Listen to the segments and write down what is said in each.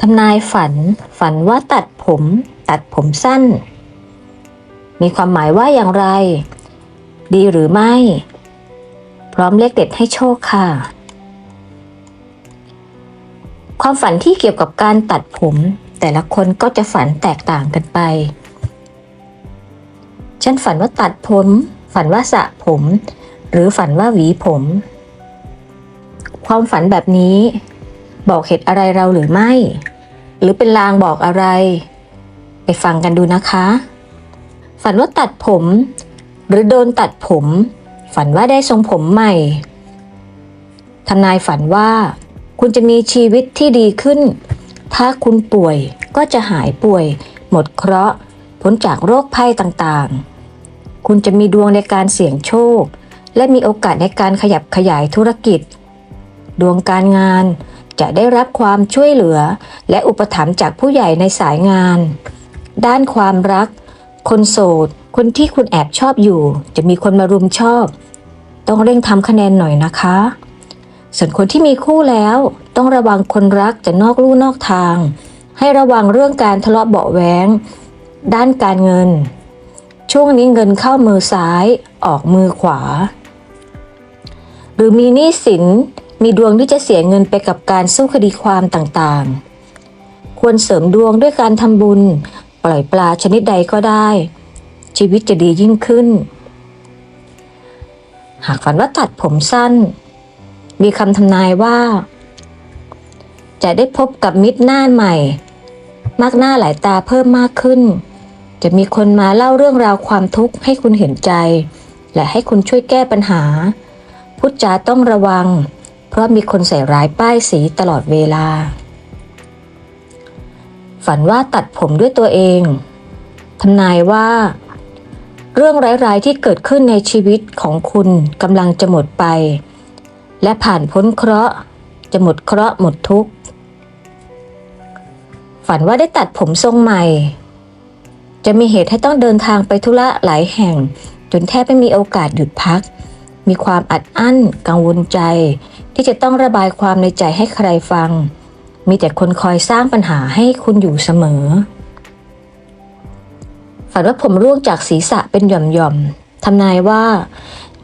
ทำนายฝัน ฝันว่าตัดผม ตัดผมสั้น มีความหมายว่าอย่างไร ดีหรือไม่ พร้อมเลขเด็ดให้โชคค่ะ ความฝันที่เกี่ยวกับการตัดผม แต่ละคนก็จะฝันแตกต่างกันไป ฉันฝันว่าตัดผม ฝันว่าสระผม หรือฝันว่าหวีผม ความฝันแบบนี้ บอกเหตุอะไรเราหรือไม่ หรือเป็นลางบอกอะไร ไปฟังกันดูนะคะ ฝันว่าตัดผม หรือโดนตัดผม ฝันว่าได้ทรงผมใหม่ทนายฝันว่า คุณจะมีชีวิตที่ดีขึ้น ถ้าคุณป่วยก็จะหายป่วย หมดเคราะห์พ้นจากโรคภัยต่างๆ คุณจะมีดวงในการเสี่ยงโชค และมีโอกาสในการขยับขยายธุรกิจ ดวงการงาน จะได้รับความช่วยเหลือ และอุปถัมภ์จากผู้ใหญ่ในสายงาน ด้านความรัก คนโสด คนที่คุณแอบชอบอยู่ จะมีคนมารุมชอบ ต้องเร่งทำคะแนนหน่อยนะคะ ส่วนคนที่มีคู่แล้ว ต้องระวังคนรักจะนอกลู่นอกทาง ให้ระวังเรื่องการทะเลาะเบาะแว้งด้านการเงิน ช่วงนี้เงินเข้ามือซ้ายออกมือขวา หรือมีหนี้สิน มีดวงที่จะเสียเงินไปกับการสู้คดีความต่างๆ ควรเสริมดวงด้วยการทำบุญ ปล่อยปลาชนิดใดก็ได้ ชีวิตจะดียิ่งขึ้น หากฝันว่าตัดผมสั้น มีคำทำนายว่า จะได้พบกับมิตรหน้าใหม่ มากหน้าหลายตาเพิ่มมากขึ้น จะมีคนมาเล่าเรื่องราวความทุกข์ให้คุณเห็นใจ และให้คุณช่วยแก้ปัญหา พูดจาต้องระวัง ราะมีคนใส่ร้ายป้ายสีตลอดเวลา ฝันว่าตัดผมด้วยตัวเองทำนายว่า เรื่องร้ายๆที่เกิดขึ้นในชีวิตของคุณกำลังจะหมดไป และผ่านพ้นเคราะห์จะหมดเคราะห์หมดทุกข์ ฝันว่าได้ตัดผมทรงใหม่ จะมีเหตุให้ต้องเดินทางไปธุระหลายแห่ง จนแทบไม่มีโอกาสหยุดพัก มีความอัดอั้น กังวลใจ ที่จะต้องระบายความในใจให้ใครฟัง มีแต่คนคอยสร้างปัญหาให้คุณอยู่เสมอ ฝันว่าผมร่วงจากศีรษะเป็นหย่อมๆทำนายว่า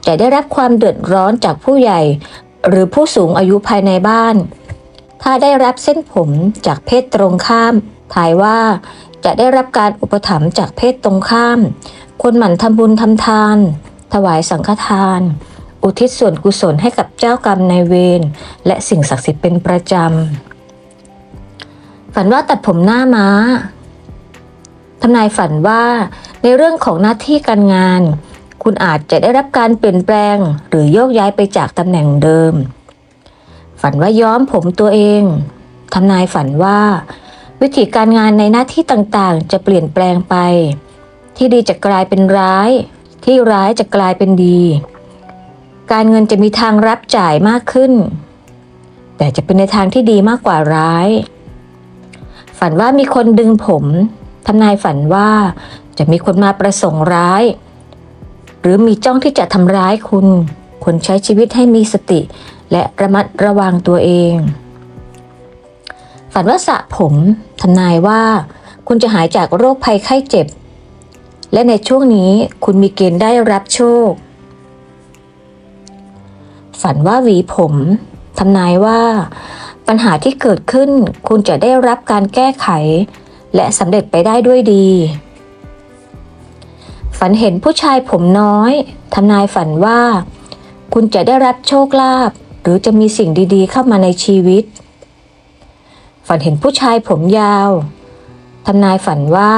จะได้รับความเดือดร้อนจากผู้ใหญ่ หรือผู้สูงอายุภายในบ้าน ถ้าได้รับเส้นผมจากเพศตรงข้ามทายว่าจะได้รับการอุปถัมภ์จากเพศตรงข้ามควรหมั่นทำบุญทำทาน ถวายสังฆทาน อุทิศส่วนกุศลให้กับเจ้ากรรมนายเวรและสิ่งศักดิ์สิทธิ์เป็นประจำ ฝันว่าตัดผมหน้าม้าทำนายฝันว่าในเรื่องของหน้าที่การงาน คุณอาจจะได้รับการเปลี่ยนแปลงหรือโยกย้ายไปจากตำแหน่งเดิม ฝันว่าย้อมผมตัวเองทำนายฝันว่า วิธีการงานในหน้าที่ต่างๆ จะเปลี่ยนแปลงไป ที่ดีจะกลายเป็นร้าย ที่ร้ายจะกลายเป็นดี การเงินจะมีทางรับจ่ายมากขึ้น แต่จะเป็นในทางที่ดีมากกว่าร้าย ฝันว่ามีคนดึงผมทำนายฝันว่าจะมีคนมาประสงค์ร้าย หรือมีจ้องที่จะทำร้ายคุณควรใช้ชีวิตให้มีสติ และระมัดระวังตัวเอง ฝันว่าสระผมทำนายว่า คุณจะหายจากโรคภัยไข้เจ็บ และในช่วงนี้คุณมีเกณฑ์ได้รับโชค ฝันว่าหวีผมทำนายว่า ปัญหาที่เกิดขึ้นคุณจะได้รับการแก้ไข และสำเร็จไปได้ด้วยดี ฝันเห็นผู้ชายผมน้อยทำนายฝันว่า คุณจะได้รับโชคลาภหรือจะมีสิ่งดีๆ เข้ามาในชีวิต ฝันเห็นผู้ชายผมยาวทำนายฝันว่า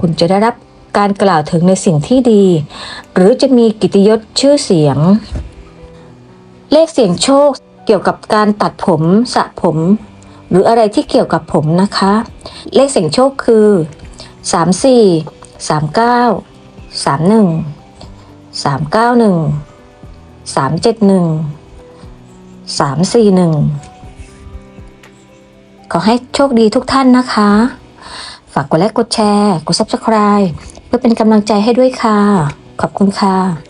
คุณจะได้รับการกล่าวถึงในสิ่งที่ดี หรือจะมีกิตยศชื่อเสียง เลขเสียงโชคเกี่ยวกับการตัดผมสระผม หรืออะไรที่เกี่ยวกับผมนะคะ เลขเสียงโชคคือ 34 39 31 391 371 341 ขอให้โชคดีทุกท่านนะคะ ฝากกดไลค์กดแชร์ กด Subscribe เพื่อเป็นกำลังใจให้ด้วยค่ะ ขอบคุณค่ะ